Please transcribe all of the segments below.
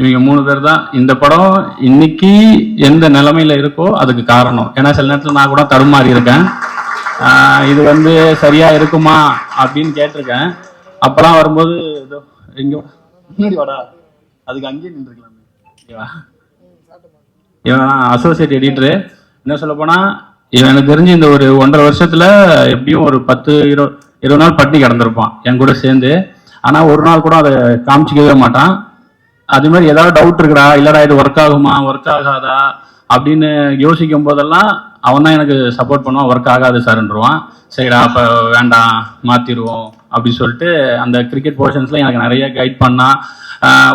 இவங்க மூணு பேர் தான் இந்த படம் இன்னைக்கு எந்த நிலைமையில இருக்கோ அதுக்கு காரணம். ஏன்னா சில நேரத்தில் நான் கூட தடுமாறி இருக்கேன். இது வந்து சரியா இருக்குமா அப்படின்னு கேட்டிருக்கேன். அப்பெல்லாம் வரும்போது இதோ எங்க முன்னாடி வாடா. அதுக்கு அங்கேயே நின்றுக்கலாம். ஓகேவா இவன் அசோசியேட் எடிட்டரு என்ன சொல்ல போனா இவன் எனக்கு தெரிஞ்சு இந்த ஒரு ஒன்றரை வருஷத்துல எப்படியும் ஒரு பத்து இருபது இருபது நாள் பட்டி கிடந்திருப்பான். என் கூட சேர்ந்து. ஆனா ஒரு நாள் கூட அதை காமிச்சிக்கவே மாட்டான். அது மாதிரி ஏதாவது டவுட் இருக்குடா இல்லடா இது ஒர்க் ஆகுமா ஒர்க் ஆகாதா அப்படின்னு யோசிக்கும் போதெல்லாம் அவன் தான் எனக்கு சப்போர்ட் பண்ணுவான் ஒர்க் ஆகாது சார்ன்றுவான் சரிடா அப்போ வேண்டாம் மாற்றிடுவோம் அப்படின்னு சொல்லிட்டு அந்த கிரிக்கெட் போர்ஷன்ஸ்ல எனக்கு நிறைய கைட் பண்ணான்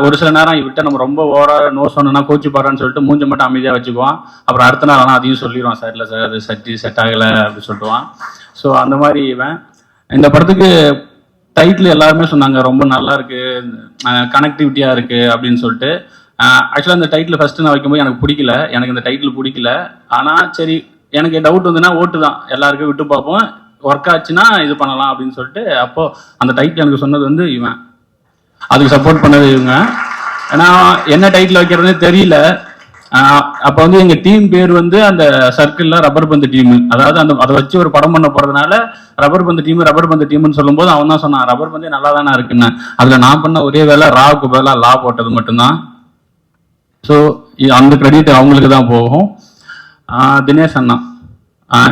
ஒரு சில நேரம் இவர்கிட்ட நம்ம ரொம்ப ஓவரா நோ சொன்னா கோச்சு பாடுறான்னு சொல்லிட்டு மூஞ்ச மட்டும் அமைதியா வச்சுக்குவான். அப்புறம் அடுத்த நாள் ஆனால் அதையும் சொல்லிடுவான் சார் இல்லை சார் அது சட்டி செட் ஆகலை அப்படின்னு சொல்லிட்டுவான் ஸோ அந்த மாதிரி இவன். இந்த படத்துக்கு டைட்டில் எல்லாருமே சொன்னாங்க ரொம்ப நல்லா இருக்கு கனெக்டிவிட்டியா இருக்கு அப்படின்னு சொல்லிட்டு. ஆக்சுவலாக அந்த டைட்டில் ஃபர்ஸ்ட் நான் வைக்கும்போது எனக்கு பிடிக்கல. எனக்கு இந்த டைட்டில் பிடிக்கல. ஆனால் சரி எனக்கு டவுட் வந்துன்னா ஓட்டு தான். எல்லாருக்கும் விட்டு பார்ப்போம். ஒர்க் ஆச்சுன்னா இது பண்ணலாம் அப்படின்னு சொல்லிட்டு அப்போ அந்த டைட்டில் எனக்கு சொன்னது வந்து இவன். அதுக்கு சப்போர்ட் பண்ணது இவங்க. ஏன்னா என்ன டைட்டில் வைக்கிறதுனே தெரியல. அப்ப வந்து எங்க டீம் பேர் வந்து அந்த சர்க்கிள்ல ரப்பர் பந்து டீம் அதாவது அந்த அதை வச்சு ஒரு படம் பண்ண போறதுனால ரப்பர் பந்து டீம் ரப்பர் பந்து டீம்னு சொல்லும்போது அவன் தான் சொன்னான் ரப்பர் பந்தே நல்லா தானே இருக்குன்னு. அதுல நான் பண்ண ஒரே வேலை ராவுக்கு பதிலாக லா போட்டது மட்டும்தான். ஸோ அந்த கிரெடிட் அவங்களுக்கு தான் போகும். தினேஷ் அண்ணா.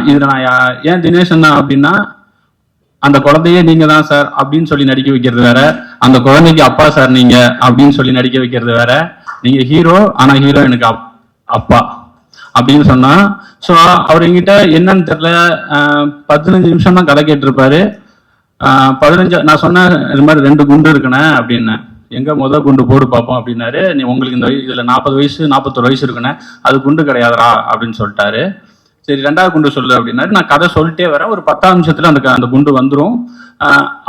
இதுல நான் ஏன் தினேஷ் அண்ணா அப்படின்னா அந்த குழந்தையே நீங்க தான் சார் அப்படின்னு சொல்லி நடிக்க வைக்கிறது வேற. அந்த குழந்தைக்கு அப்பா சார் நீங்க அப்படின்னு சொல்லி நடிக்க வைக்கிறது வேற. நீங்க ஹீரோ ஆனா ஹீரோ எனக்கு அப்- அப்பா அப்படின்னு சொன்னா ஸோ அவர் எங்கிட்ட என்னன்னு தெரியல பதினஞ்சு நிமிஷம் தான் கதை கேட்டிருப்பாரு. பதினஞ்சு நான் சொன்னேன் இது மாதிரி ரெண்டு குண்டு இருக்குண்ணே அப்படின்னேன் எங்க முத குண்டு போடு பார்ப்போம் அப்படின்னாரு. நீ உங்களுக்கு இந்த வயசு இதுல நாற்பது வயசு நாற்பத்தொரு வயசு இருக்குண்ணே அது குண்டு கிடையாதுடா அப்படின்னு சொல்லிட்டாரு. சரி ரெண்டாவது குண்டு சொல்லு அப்படின்னாரு. நான் கதை சொல்லிட்டே வரேன். ஒரு பத்தாம் நிமிஷத்துல அந்த அந்த குண்டு வந்துடும்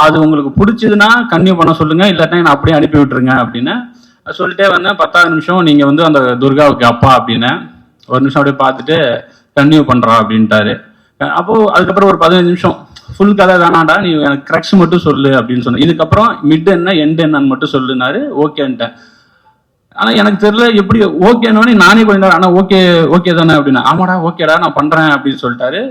அது உங்களுக்கு பிடிச்சதுன்னா கன்னியூ பண்ண சொல்லுங்க. இல்லாட்டா நான் அப்படியே அனுப்பி விட்டுருங்க அப்படின்னு. சொல்லிட்டே வந்தேன் பத்தாவது நிமிஷம் நீங்க வந்து அந்த துர்காவுக்கு அப்பா அப்படின்னு. ஒரு நிமிஷம் அப்படியே பார்த்துட்டு கன்னியூ பண்றா அப்படின்ட்டாரு. அப்போது அப்போ அதுக்கப்புறம் ஒரு பதினஞ்சு நிமிஷம் ஃபுல் கதை வேணாண்டா நீ எனக்கு கிரக்ஸ் மட்டும் சொல்லு அப்படின்னு சொன்ன இதுக்கப்புறம் மிட் என்ன எண்ட் என்னன்னு மட்டும் சொல்லுனாரு ஓகேன்ட்டேன் ஆனா எனக்கு தெரியல எப்படி ஓகேன்னு நானே கொஞ்ச நேரம் ஆனா ஓகே ஓகே தானே அப்படின்னு. ஆமாடா ஓகேடா நான் பண்றேன் அப்படின்னு சொல்லிட்டாரு.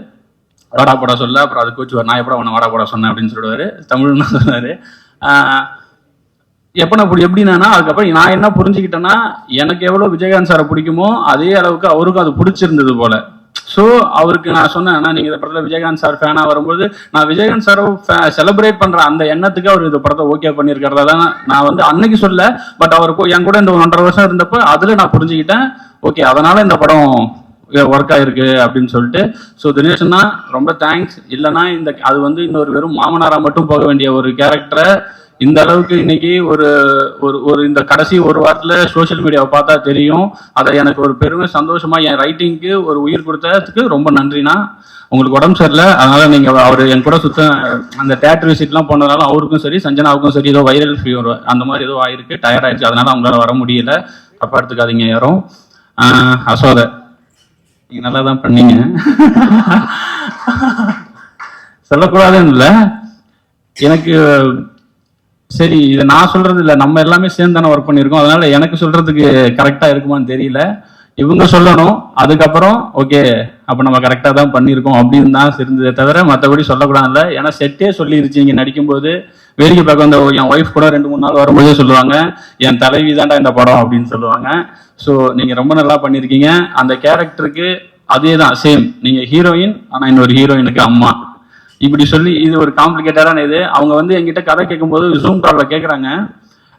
வாடா போடா சொல்ல அப்புறம் அதுக்கு வச்சு நான் எப்படா உன்னை வாடா போடா சொன்னேன் அப்படின்னு சொல்லுவாரு தமிழ்னு சொன்னாரு. எப்ப நான் இப்படி எப்படின்னா அதுக்கப்புறம் நான் என்ன புரிஞ்சுக்கிட்டேன்னா எனக்கு எவ்வளவு விஜயகாந்த் சாரை பிடிக்குமோ அதே அளவுக்கு அவருக்கும் அது பிடிச்சிருந்தது போல. ஸோ அவருக்கு நான் சொன்னேன் "அண்ணா, நீங்க இந்த படத்துல விஜயகாந்த் சார் ஃபேனா வரும்போது நான் விஜயகாந்த் சாரை செலிப்ரேட் பண்ற அந்த எண்ணத்துக்கு அவர் இந்த படத்தை ஓகே பண்ணியிருக்கிறதா தான் நான் வந்து அன்னைக்கு சொல்ல பட் அவர் என் கூட இந்த ஒன்றரை வருஷம் இருந்தப்ப அதுல நான் புரிஞ்சுக்கிட்டேன் ஓகே அதனால இந்த படம் ஒர்க் ஆயிருக்கு அப்படின்னு சொல்லிட்டு. ஸோ தினேஷ்னா ரொம்ப தேங்க்ஸ் இல்லைன்னா இந்த அது வந்து இன்னொரு வெறும் மாமனாரா மட்டும் போக வேண்டிய ஒரு கேரக்டரை இந்த அளவுக்கு இன்னைக்கு ஒரு ஒரு ஒரு இந்த கடைசி ஒரு வாரத்துல சோஷியல் மீடியாவை பார்த்தா தெரியும். அதை எனக்கு ஒரு பெருமை சந்தோஷமா என் ரைட்டிங்க்கு ஒரு உயிர் கொடுத்ததுக்கு ரொம்ப நன்றிண்ணா. உங்களுக்கு உடம்பு சரியில்லை அதனால நீங்க அவர் என் கூட சுத்தம் அந்த தேட்டர் விசிட்லாம் போனதுனால அவருக்கும் சரி சஞ்சனாவுக்கும் சரி ஏதோ வைரல் ஃபீவர் அந்த மாதிரி ஏதோ ஆயிருக்கு டயர்ட் ஆயிடுச்சு. அதனால அவங்களால வர முடியல. தப்பா எடுத்துக்காதீங்க யாரும். அசோத நீங்க நல்லா தான் பண்ணீங்க. சொல்லக்கூடாதுன்னு இல்லை. எனக்கு சரி இதை நான் சொல்றது இல்லை. நம்ம எல்லாமே சேர்ந்து தானே ஒர்க் பண்ணியிருக்கோம். அதனால எனக்கு சொல்றதுக்கு கரெக்டா இருக்குமான்னு தெரியல. இவங்க சொல்லணும். அதுக்கப்புறம் ஓகே அப்ப நம்ம கரெக்டா தான் பண்ணியிருக்கோம் அப்படின்னு தான் இருந்ததே தவிர மற்றபடி சொல்லக்கூடாதுல்ல ஏன்னா செட்டே சொல்லிருச்சு. இங்க நடிக்கும்போது வேடிக்கை பார்க்க வந்த என் ஒய்ஃப் கூட ரெண்டு மூணு நாள் வரும்போதே சொல்லுவாங்க என் தலைவி தான்டா இந்த படம் அப்படின்னு சொல்லுவாங்க. ஸோ நீங்க ரொம்ப நல்லா பண்ணியிருக்கீங்க. அந்த கேரக்டருக்கு அதே தான் சேம் நீங்க ஹீரோயின் ஆனா இன்னொரு ஹீரோயினுக்கு அம்மா. இப்படி சொல்லி இது ஒரு காம்ப்ளிகேட்டடான இது. அவங்க வந்து என்கிட்ட கதை கேட்கும்போது ஜூம் காலில் கேட்குறாங்க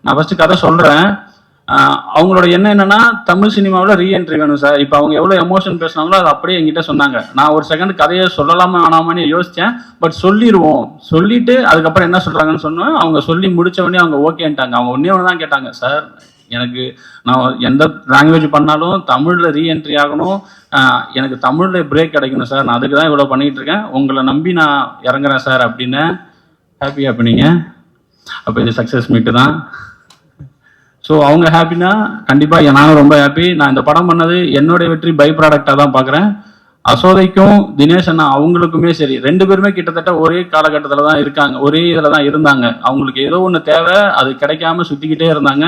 நான் ஃபர்ஸ்ட் கதை சொல்கிறேன் அவங்களோட எண்ணம் என்னன்னா தமிழ் சினிமாவில் ரீஎன்ட்ரி வேணும் சார் இப்போ அவங்க எவ்வளோ எமோஷன் பேசுனாங்களோ அது அப்படியே என்கிட்ட சொன்னாங்க. நான் ஒரு செகண்ட் கதையை சொல்லலாமா ஆனாமான்னு யோசித்தேன் பட் சொல்லிடுவோம் சொல்லிட்டு அதுக்கப்புறம் என்ன சொல்கிறாங்கன்னு சொன்னோம். அவங்க சொல்லி முடிச்ச உடனே அவங்க ஓகேன்ட்டாங்க அவங்க ஒன்றே ஒன்று தான் கேட்டாங்க. சார் எனக்கு நான் எந்த லாங்குவேஜ் பண்ணாலும் தமிழில் ரீஎன்ட்ரி ஆகணும். எனக்கு தமிழில் பிரேக் கிடைக்கணும் சார். நான் அதுக்கு தான் இவ்வளோ பண்ணிகிட்டு இருக்கேன். உங்களை நம்பி நான் இறங்குறேன் சார் அப்படின்னு ஹாப்பி ஹாப்பினீங்க அப்போ இது சக்ஸஸ் மீட்டு தான். ஸோ அவங்க ஹாப்பினா கண்டிப்பாக நானும் ரொம்ப ஹாப்பி நான் இந்த படம் பண்ணது என்னுடைய வெற்றி பை ப்ராடக்டாக தான் பார்க்குறேன் அசோதைக்கும் தினேஷ் அண்ணா அவங்களுக்குமே சரி ரெண்டு பேருமே கிட்டத்தட்ட ஒரே காலகட்டத்தில் தான் இருக்காங்க ஒரே இதில் தான் இருந்தாங்க. அவங்களுக்கு ஏதோ ஒன்று தேவை அது கிடைக்காம சுற்றிக்கிட்டே இருந்தாங்க.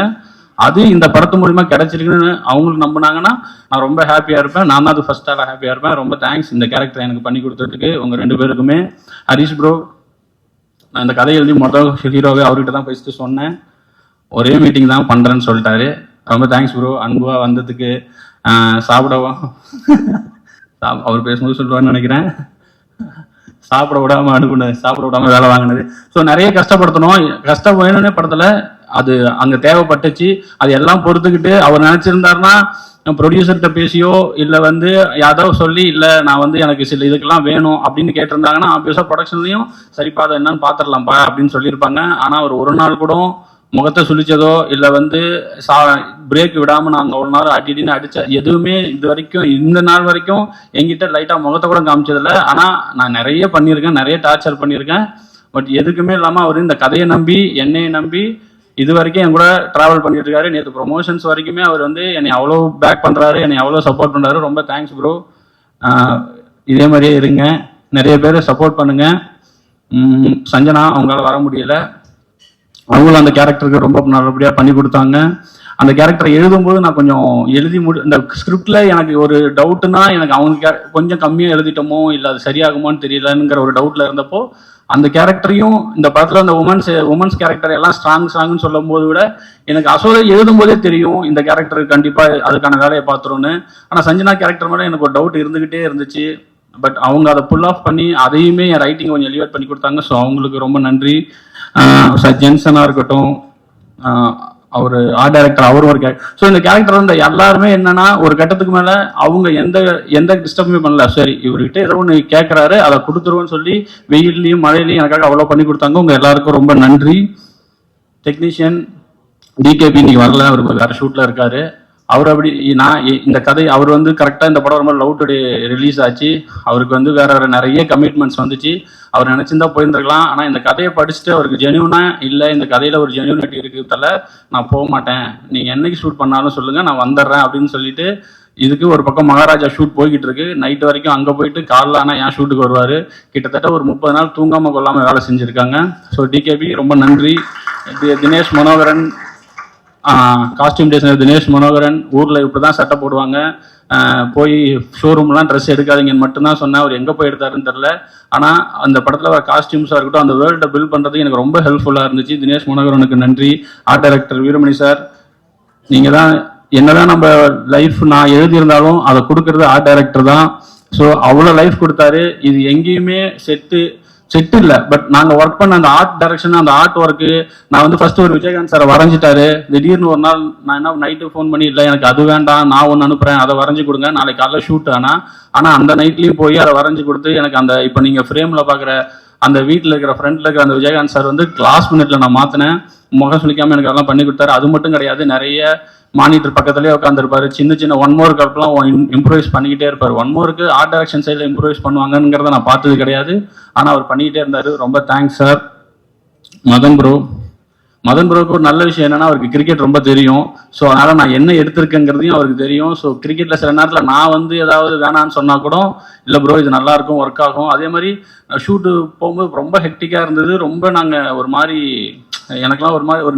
அது இந்த படத்து மூலியமா கிடைச்சிருக்குன்னு அவங்களுக்கு நம்பினாங்கன்னா நான் ரொம்ப ஹாப்பியா இருப்பேன். நான் தான் அது ஃபர்ஸ்ட் ஆளாக ஹாப்பியா இருப்பேன். ரொம்ப தேங்க்ஸ் இந்த கேரக்டர் எனக்கு பண்ணி கொடுத்ததுக்கு உங்க ரெண்டு பேருக்குமே. ஹரிஷ் ப்ரோ நான் இந்த கதை எழுதி மொதல் ஹீரோவே அவர்கிட்ட தான் ஃபஸ்ட்டு சொன்னேன். ஒரே மீட்டிங் தான் பண்றேன்னு சொல்லிட்டாரு. ரொம்ப தேங்க்ஸ் ப்ரோ அன்பா வந்ததுக்கு சாப்பிடவும் அவர் பேசும்போது சொல்லுவான்னு நினைக்கிறேன். சாப்பிட விடாம அனுப்புனது சாப்பிட விடாம வேலை வாங்கினது. ஸோ நிறைய கஷ்டப்படுத்தணும். கஷ்டம் வேணும்னே படத்துல அது அங்க தேவைப்பட்டுச்சு அது எல்லாம் பொறுத்துக்கிட்டு அவர் நினைச்சிருந்தாருன்னா ப்ரொடியூசர்கிட்ட பேசியோ இல்ல வந்து யாதோ சொல்லி இல்ல நான் வந்து எனக்கு சில இதுக்கெல்லாம் வேணும் அப்படின்னு கேட்டிருந்தாங்கன்னா ஆப்வியஸா ப்ரொடக்ஷன்லயும் சரிப்பா அதை என்னன்னு பாத்திரலாம்ப்பா அப்படின்னு சொல்லியிருப்பாங்க. ஆனா அவர் ஒரு நாள் கூட முகத்தை சுழிச்சதோ இல்ல வந்து சா பிரேக் விடாம நாங்க ஒரு நாள் அடிடின்னு அடிச்ச எதுவுமே இது வரைக்கும் இந்த நாள் வரைக்கும் என்கிட்ட லைட்டா முகத்தை கூட காமிச்சதில்ல. ஆனா நான் நிறைய பண்ணியிருக்கேன் நிறைய டார்ச்சர் பண்ணியிருக்கேன். பட் எதுக்குமே இல்லாம அவர் இந்த கதையை நம்பி என்னையை நம்பி இது வரைக்கும் என் கூட டிராவல் பண்ணிட்டு இருக்காரு நேற்று ப்ரொமோஷன்ஸ் வரைக்குமே அவர் வந்து என்னை அவ்வளோ பேக் பண்ணுறாரு என்னை அவ்வளோ சப்போர்ட் பண்ணுறாரு ரொம்ப தேங்க்ஸ் ப்ரோ இதே மாதிரியே இருங்க. நிறைய பேர் சப்போர்ட் பண்ணுங்க. சஞ்சனா அவங்களால வர முடியல. அவங்களும் அந்த கேரக்டருக்கு ரொம்ப நல்லபடியாக பண்ணி கொடுத்தாங்க. அந்த கேரக்டரை எழுதும்போது நான் கொஞ்சம் எழுதி முடி இந்த ஸ்கிரிப்டில் எனக்கு ஒரு டவுட்டுனா எனக்கு அவங்க கொஞ்சம் கம்மியாக எழுதிட்டோமோ இல்லை அது சரியாகுமோன்னு தெரியலங்கிற ஒரு டவுட்டில் இருந்தப்போ அந்த கேரக்டரையும் இந்த படத்துல அந்த உமன்ஸ் உமன்ஸ் கேரக்டர் எல்லாம் ஸ்ட்ராங் ஸ்ட்ராங்னு சொல்லும் போது விட எனக்கு அசோதை எழுதும் போதே தெரியும் இந்த கேரக்டர் கண்டிப்பா அதுக்கான வேலையை பார்த்துரும்னு. ஆனா சஞ்சனா கேரக்டர் மேல எனக்கு ஒரு டவுட் இருந்துகிட்டே இருந்துச்சு. பட் அவங்க அதை புல் ஆஃப் பண்ணி அதையுமே என் ரைட்டிங் கொஞ்சம் எலிவேட் பண்ணி கொடுத்தாங்க. ஸோ அவங்களுக்கு ரொம்ப நன்றி. சார் ஜென்சனா இருக்கட்டும். அவர் ஆர்ட் டைரக்டர் அவர் ஒரு ஸோ இந்த கேரக்டர் வந்து எல்லாருமே என்னன்னா ஒரு கட்டத்துக்கு மேல அவங்க எந்த எந்த டிஸ்டர்புமே பண்ணல. சரி இவர்கிட்ட ஏதோ ஒன்று கேட்கறாரு அதை கொடுத்துருவோன்னு சொல்லி வெயில்லையும் மழையிலையும் எனக்காக அவ்வளோ பண்ணி கொடுத்தாங்க. உங்க எல்லாருக்கும் ரொம்ப நன்றி. டெக்னீஷியன் டிகேபி இன்னைக்கு வரல அவர் வேற ஷூட்ல இருக்காரு. அவர் அப்படி நான் இந்த கதை அவர் வந்து கரெக்டாக இந்த படம் ரொம்ப லவ் டுடே ரிலீஸ் ஆச்சு. அவருக்கு வந்து வேற வேற நிறைய கமிட்மெண்ட்ஸ் வந்துச்சு. அவர் நினைச்சிருந்தா போயிருந்திருக்கலாம். ஆனால் இந்த கதையை படிச்சுட்டு அவருக்கு ஜெனியூனா இல்லை இந்த கதையில் ஒரு ஜெனியூனிட்டி இருக்கிறதால நான் போக மாட்டேன். நீங்கள் என்னைக்கு ஷூட் பண்ணாலும் சொல்லுங்கள் நான் வந்துடுறேன் அப்படின்னு சொல்லிட்டு இதுக்கு ஒரு பக்கம் மகாராஜா ஷூட் போய்கிட்டு இருக்கு. நைட் வரைக்கும் அங்கே போயிட்டு காலைல ஆனால் என் ஷூட்டுக்கு வருவார்? கிட்டத்தட்ட ஒரு முப்பது நாள் தூங்காமல் கொள்ளாமல் வேலை செஞ்சுருக்காங்க. ஸோ டிகேபி ரொம்ப நன்றி. தி- தினேஷ் மனோகரன் காஸ்டியூம் டிசைனர் தினேஷ் மனோகரன் ஊரில் இப்படி தான் சட்டை போடுவாங்க. போய் ஷோரூம்லாம் ட்ரெஸ் எடுக்காதீங்கன்னு மட்டும்தான் சொன்னேன். அவர் எங்கே போய் எடுத்தாருன்னு தெரில ஆனால் அந்த படத்தில் வர காஸ்டியூம்ஸாக இருக்கட்டும் அந்த வேர்ல்டை பில்ட் பண்ணுறதுக்கு எனக்கு ரொம்ப ஹெல்ப்ஃபுல்லாக இருந்துச்சு. தினேஷ் மனோகரனுக்கு நன்றி. ஆர்ட் டைரக்டர் வீரமணி சார் நீங்கள் தான் என்னதான் நம்ம லைஃப் நான் எழுதியிருந்தாலும் அதை கொடுக்கறது ஆர்ட் டைரக்டர் தான். ஸோ அவ்வளோ லைஃப் கொடுத்தாரு. இது எங்கேயுமே செட்டு செட் இல்ல பட் நாங்க ஒர்க் பண்ண அந்த ஆர்ட் டைரக்ஷன் அந்த ஆர்ட் ஒர்க்கு நான் வந்து ஃபர்ஸ்ட் ஒரு விஜயகாந்த் சார் வரைஞ்சிட்டாரு. திடீர்னு ஒரு நாள் நான் என்ன நைட்டு ஃபோன் பண்ணி இல்லை எனக்கு அது வேண்டாம் நான் ஒன்று அனுப்புறேன் அதை வரைஞ்சு கொடுங்க நாளைக்கு காலைல ஷூட் ஆனா. ஆனா அந்த நைட்லயும் போய் அதை வரைஞ்சு கொடுத்து எனக்கு அந்த இப்போ நீங்க ஃப்ரேம்ல பாக்குற அந்த வீட்டில் இருக்கிற ஃப்ரெண்டில் இருக்கிற அந்த விஜயகாந்த் சார் வந்து கிளாஸ் மினிட்ல நான் மாற்றினேன் முகம் சுழிக்காமல் எனக்கு அதெல்லாம் பண்ணி கொடுத்தாரு. அது மட்டும் கிடையாது நிறைய மானிட்டர் பக்கத்துலேயே உட்காந்துருப்பாரு சின்ன சின்ன ஒன் மோர் கல்ப்லாம் இம்ப்ரூவைஸ் பண்ணிக்கிட்டே இருப்பார். ஒன் மோருக்கு ஆர்ட் டைரக்ஷன் சைடில் இம்ப்ரூவைஸ் பண்ணுவாங்கங்கிறத நான் பார்த்தது கிடையாது. ஆனால் அவர் பண்ணிக்கிட்டே இருந்தார். ரொம்ப thanks sir Madan bro Madan ப்ரோக்கு ஒரு நல்ல விஷயம் என்னன்னா அவருக்கு கிரிக்கெட் ரொம்ப தெரியும். ஸோ அதனால நான் என்ன எடுத்திருக்கேங்கிறதையும் அவருக்கு தெரியும். ஸோ கிரிக்கெட்ல சில நேரத்தில் நான் வந்து ஏதாவது வேணான்னு சொன்னா கூட இல்லை ப்ரோ இது நல்லா இருக்கும் ஒர்க் ஆகும். அதே மாதிரி ஷூட்டு போகும்போது ரொம்ப ஹெக்டிக்காக இருந்தது. ரொம்ப நாங்கள் ஒரு மாதிரி எனக்கெல்லாம் ஒரு மாதிரி ஒரு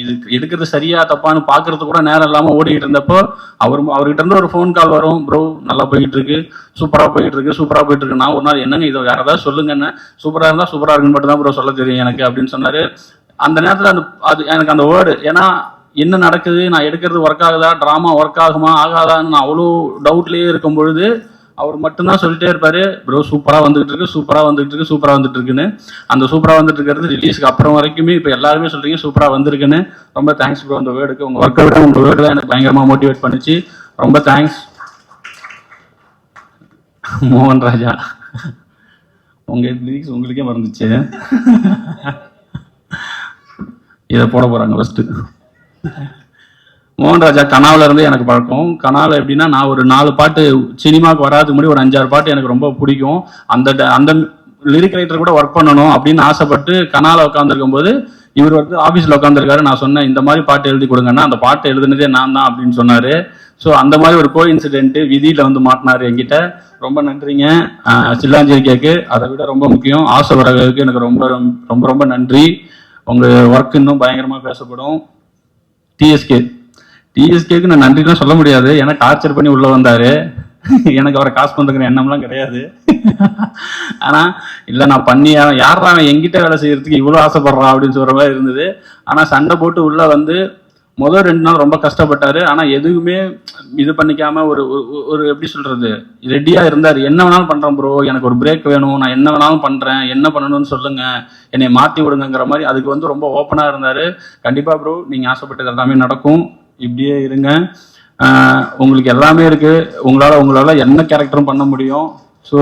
இது எடுக்கிறது சரியா தப்பான்னு பாக்குறது கூட நேரம் இல்லாமல் ஓடிக்கிட்டு இருந்தப்போ அவர் அவர்கிட்ட இருந்து ஒரு ஃபோன் கால் வரும். ப்ரோ நல்லா போயிட்டு இருக்கு சூப்பராக போயிட்டு இருக்கு சூப்பராக போயிட்டு இருக்கு நான் ஒரு நாள் என்னங்க இதை? வேற ஏதாவது சொல்லுங்கன்னு. சூப்பராக இருந்தால் சூப்பராக இருக்குன்னு மட்டும் தான் ப்ரோ சொல்ல தெரியும் எனக்கு அப்படின்னு சொன்னாரு. அந்த நேரத்தில் அந்த அது எனக்கு அந்த வேர்டு ஏன்னா என்ன நடக்குது? நான் எடுக்கிறது ஒர்க் ஆகுதா? ட்ராமா ஒர்க் ஆகுமா? ஆகாதான்னு நான் அவ்வளோ டவுட்லேயே இருக்கும் பொழுது அவர் மட்டும்தான் சொல்லிட்டே இருப்பாரு ப்ரோ சூப்பராக வந்துகிட்டு இருக்கு சூப்பராக வந்துகிட்டு இருக்கு சூப்பராக வந்துட்டு இருக்குன்னு. அந்த சூப்பராக வந்துட்டு இருக்கிறது ரிலீஸ்க்கு அப்புறம் வரைக்குமே இப்போ எல்லாருமே சொல்றீங்க சூப்பராக வந்திருக்குன்னு. ரொம்ப தேங்க்ஸ் ப்ரோ அந்த வேர்டுக்கு உங்கள் ஒர்க் விட உங்கள் வேர்டு தான் எனக்கு பயங்கரமாக மோட்டிவேட் பண்ணிச்சு. ரொம்ப தேங்க்ஸ் மோகன் ராஜா உங்க லிரிக்ஸ் உங்களுக்கே மறந்துச்சு. இதை போட போறாங்க ஃபஸ்ட்டு மோகன்ராஜா கனாவில் இருந்து எனக்கு பழக்கம். கனாவில் எப்படின்னா நான் ஒரு நாலு பாட்டு சினிமாவுக்கு வராதுக்கு முன்னாடி ஒரு அஞ்சாறு பாட்டு எனக்கு ரொம்ப பிடிக்கும். அந்த ட- அந்த லிரிக் ரைட்டர் கூட ஒர்க் பண்ணணும் அப்படின்னு ஆசைப்பட்டு கனால உட்காந்துருக்கும் போது இவர் வந்து ஆஃபீஸில் உட்காந்துருக்காரு நான் சொன்னேன் இந்த மாதிரி பாட்டு எழுதி கொடுங்கன்னா அந்த பாட்டு எழுதுனதே நான் தான் அப்படின்னு சொன்னாரு. ஸோ அந்த மாதிரி ஒரு கோ இன்சிடென்ட் விதியில் வந்து மாட்டினார் என்கிட்ட. ரொம்ப நன்றிங்க. ஆஹ் சில்லாஞ்சேரி கேக்கு. அதை விட ரொம்ப முக்கியம். ஆசை வரகுக்கு எனக்கு ரொம்ப ரொம்ப ரொம்ப ரொம்ப நன்றி. உங்கள் ஒர்க் இன்னும் பயங்கரமாக பேசப்படும். டிஎஸ்கே டிஎஸ்கேக்கு நான் நன்றிலாம் சொல்ல முடியாது. ஏன்னா டார்ச்சர் பண்ணி உள்ள வந்தாரு. எனக்கு அவரை காசு பண்ணுங்கிற எண்ணம்லாம் கிடையாது. ஆனா இல்ல நான் பண்ணி யாரா அவன் எங்கிட்ட வேலை செய்யறதுக்கு இவ்வளவு ஆசைப்படுறான் அப்படின்னு சொல்ற மாதிரி இருந்தது. ஆனா சண்டை போட்டு உள்ள வந்து முதல் ரெண்டு நாள் ரொம்ப கஷ்டப்பட்டாரு. ஆனா எதுவுமே இது பண்ணிக்காம ஒரு ஒரு- எப்படி சொல்றது? ரெடியா இருந்தாரு. என்ன வேணாலும் பண்றேன் ப்ரோ எனக்கு ஒரு பிரேக் வேணும். நான் என்ன வேணாலும் பண்றேன். என்ன பண்ணணும்னு சொல்லுங்க. என்னை மாத்தி விடுங்கங்கிற மாதிரி அதுக்கு வந்து ரொம்ப ஓப்பனா இருந்தாரு. கண்டிப்பா ப்ரோ நீங்க ஆசைப்பட்டது எல்லாமே நடக்கும். இப்படியே இருங்க. உங்களுக்கு எல்லாமே இருக்கு. உங்களால உங்களால என்ன கேரக்டரும் பண்ண முடியும்? ஸோ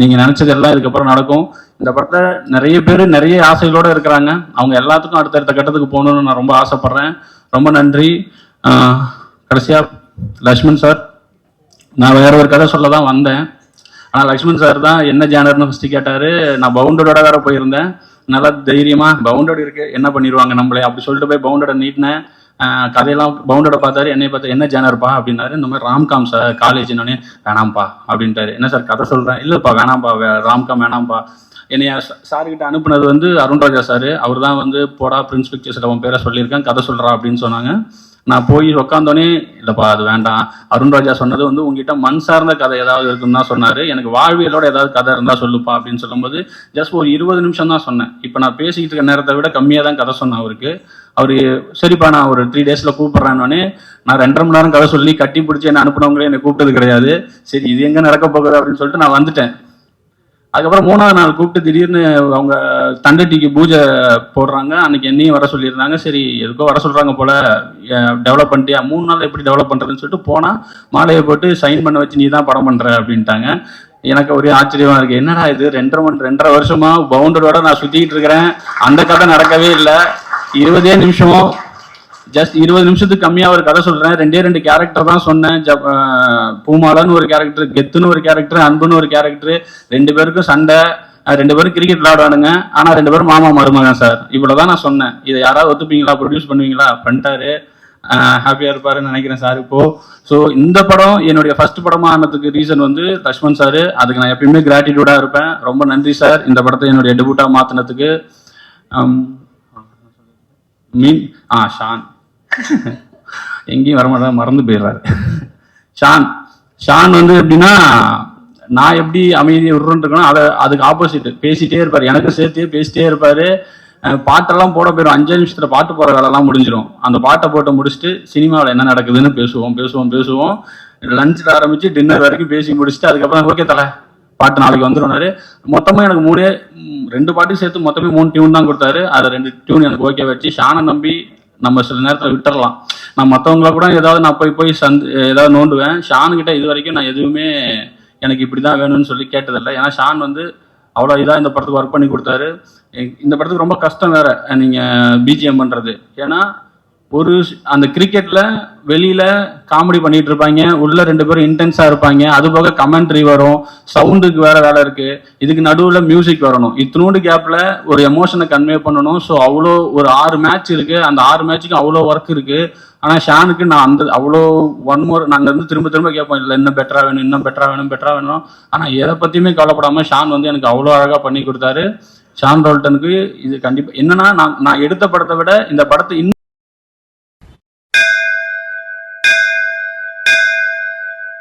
நீங்க நினைச்சது எல்லாம் இதுக்கப்புறம் நடக்கும். இந்த படத்துல நிறைய பேர் நிறைய ஆசைகளோட இருக்கிறாங்க. அவங்க எல்லாத்துக்கும் அடுத்தடுத்த கட்டத்துக்கு போகணும்னு நான் ரொம்ப ஆசைப்படுறேன். ரொம்ப நன்றி. கடைசியா லக்ஷ்மண் சார் நான் வேற ஒரு கதை சொல்ல தான் வந்தேன். ஆனால் லக்ஷ்மண் சார் தான் என்ன ஜேனர்னு ஃபஸ்ட்டு கேட்டார். நான் பவுண்டடோட வேற போயிருந்தேன். நல்லா தைரியமாக பவுண்டட் இருக்கு. என்ன பண்ணிடுவாங்க நம்மளே? அப்படி சொல்லிட்டு போய் பவுண்டடை நீட்டினேன். கதையெல்லாம் பவுண்டோட பார்த்தாரு. என்னை பார்த்து என்ன ஜேனர்ப்பா அப்படின்னாரு. இந்த மாதிரி ராம்காம் சார் காலேஜ் வேணாம்ப்பா அப்படின்ட்டாரு. என்ன சார் கதை சொல்கிறேன் இல்லைப்பா வேணாம்ப்பா வே- ராம்காம் வேணாம்ப்பா. என்னைய சார்கிட்ட அனுப்புனது வந்து அருண்ராஜா சார் அவர் தான் வந்து போடா பிரின்ஸ் பிக்சர்ஸில் அவன் பேரை சொல்லியிருக்கேன் கதை சொல்கிறா அப்படின்னு சொன்னாங்க. நான் போய் உட்காந்தோடனே இல்லைப்பா அது வேண்டாம். அருண்ராஜா சொன்னது வந்து உங்ககிட்ட மண் சார்ந்த கதை ஏதாவது இருக்குன்னு தான் சொன்னார். எனக்கு வாழ்வியலோட ஏதாவது கதை இருந்தால் சொல்லுப்பா அப்படின்னு சொல்லும்போது ஜஸ்ட் ஒரு இருபது நிமிஷம் தான் சொன்னேன். இப்போ நான் பேசிக்கிட்டு இருக்க நேரத்தை விட கம்மியாக தான் கதை சொன்னேன் அவருக்கு. அவர் சரிப்பா நான் ஒரு த்ரீ டேஸில் கூப்பிட்றேன்னொடனே நான் ரெண்டரை மணி நேரம் கதை சொல்லி கட்டி பிடிச்சி என்ன அனுப்புனவங்களே என்னை கூப்பிட்டது கிடையாது. சரி இது எங்கே நடக்க போகுது அப்படின்னு சொல்லிட்டு நான் வந்துட்டேன். அதுக்கப்புறம் மூணாவது நாள் கூப்பிட்டு திடீர்னு அவங்க தண்டட்டிக்கு பூஜை போடுறாங்க. அன்னைக்கு என்னையும் வர சொல்லியிருந்தாங்க. சரி எதுக்கோ வர சொல்றாங்க போல டெவலப் பண்ணிட்டியா? மூணு நாள் எப்படி டெவலப் பண்றதுன்னு சொல்லிட்டு போனா மாலையை போட்டு சைன் பண்ண வச்சு நீ தான் படம் பண்ற அப்படின்ட்டாங்க. எனக்கு ஒரே ஆச்சரியமா இருக்கு. என்னடா இது? ரெண்டரை மணி ரெண்டரை வருஷமா பவுண்டரோட நான் சுத்திட்டு இருக்கிறேன். அந்த கதை நடக்கவே இல்லை. இருபதே நிமிஷம் ஜஸ்ட் இருபது நிமிஷத்துக்கு கம்மியா ஒரு கதை சொல்றேன். ரெண்டே ரெண்டு கேரக்டர் தான் சொன்னேன். ஜப்- பூமாலான்னு ஒரு கேரக்டர் கெத்துன்னு ஒரு கேரக்டர் அன்புன்னு ஒரு கேரக்டர் ரெண்டு பேருக்கும் சண்டை. ரெண்டு பேரும் கிரிக்கெட் விளையாடுவானுங்க. ஆனா ரெண்டு பேரும் மாமா மருமகன் சார். இவ்வளவுதான் நான் சொன்னேன். இதை யாராவது ஒத்துப்பீங்களா? ப்ரொடியூஸ் பண்ணுவீங்களா? பண்ணிட்டாரு. ஹாப்பியா இருப்பாருன்னு நினைக்கிறேன் சார் இப்போ. ஸோ இந்த படம் என்னுடைய ஃபர்ஸ்ட் படமா ஆனதுக்கு ரீசன் வந்து லக்ஷ்மண் சார். அதுக்கு நான் எப்பயுமே கிராட்டிடியூடா இருப்பேன். ரொம்ப நன்றி சார். இந்த படத்தை என்னுடைய டெபுட்டா மாத்தினதுக்கு. மீன் ஆ ஷான். எங்கேயும் வரமாட்டா மறந்து போயிடுறாரு. ஷான் ஷான் வந்து எப்படின்னா நான் எப்படி அமைதியை விடுறேன்னு இருக்கணும் அதை அதுக்கு ஆப்போசிட் பேசிட்டே இருப்பாரு. எனக்கு சேர்த்தே பேசிட்டே இருப்பாரு. பாட்டெல்லாம் போட போயிடும் அஞ்சு நிமிஷத்துல பாட்டு போற வேலைலாம் முடிஞ்சிடும் அந்த பாட்டை போட்டு முடிச்சுட்டு சினிமாவில் என்ன நடக்குதுன்னு பேசுவோம் பேசுவோம் பேசுவோம். லஞ்சில் ஆரம்பிச்சு டின்னர் வரைக்கும் பேசி முடிச்சுட்டு அதுக்கப்புறம் ஓகே தலை பாட்டு நாளைக்கு வந்துடும்னாரு மொத்தமாக எனக்கு மூணே ரெண்டு பாட்டையும் சேர்த்து மொத்தமே மூணு டியூன் தான் கொடுத்தாரு. அதை ரெண்டு டியூன் எனக்கு ஓகே வச்சு ஷானை நம்பி நம்ம சில நேரத்தில் விட்டுறலாம். நான் மற்றவங்கள கூட ஏதாவது நான் போய் போய் சந்த் ஏதாவது நோண்டுவேன். ஷான் கிட்ட இது வரைக்கும் நான் எதுவுமே எனக்கு இப்படி தான் வேணும்னு சொல்லி கேட்டதில்லை. ஏன்னா ஷான் வந்து அவ்வளோ இதாக இந்த படத்துக்கு ஒர்க் பண்ணி கொடுத்தாரு. இந்த படத்துக்கு ரொம்ப கஷ்டம் வேற நீங்கள் பிஜிஎம் பண்ணுறது ஏன்னா ஒரு அந்த கிரிக்கெட்ல வெளியில காமெடி பண்ணிட்டு இருப்பாங்க உள்ள ரெண்டு பேரும் இன்டென்ஸா இருப்பாங்க. அது போக கமெண்ட்ரி வரும் சவுண்டுக்கு வேற வேலை இருக்கு. இதுக்கு நடுவுல மியூசிக் வரணும். இத்தினோண்டு கேப்ல ஒரு எமோஷனை கன்வே பண்ணணும். ஸோ அவ்வளோ ஒரு ஆறு மேட்ச் இருக்கு. அந்த ஆறு மேட்ச்சுக்கும் அவ்வளோ ஒர்க் இருக்கு. ஆனா ஷானுக்கு நான் அந்த அவ்வளோ ஒன் மோர் நாங்க வந்து திரும்ப திரும்ப கேட்போம் இல்லை இன்னும் பெட்டரா வேணும் இன்னும் பெட்டரா வேணும் பெட்டரா வேணும். ஆனா எதை பத்தியுமே கவலைப்படாம ஷான் வந்து எனக்கு அவ்வளோ அழகா பண்ணி கொடுத்தாரு. ஷான் ரோல்டனுக்கு இது கண்டிப்பா என்னன்னா நான் நான் எடுத்த படத்தை விட இந்த படத்தை இன்னும்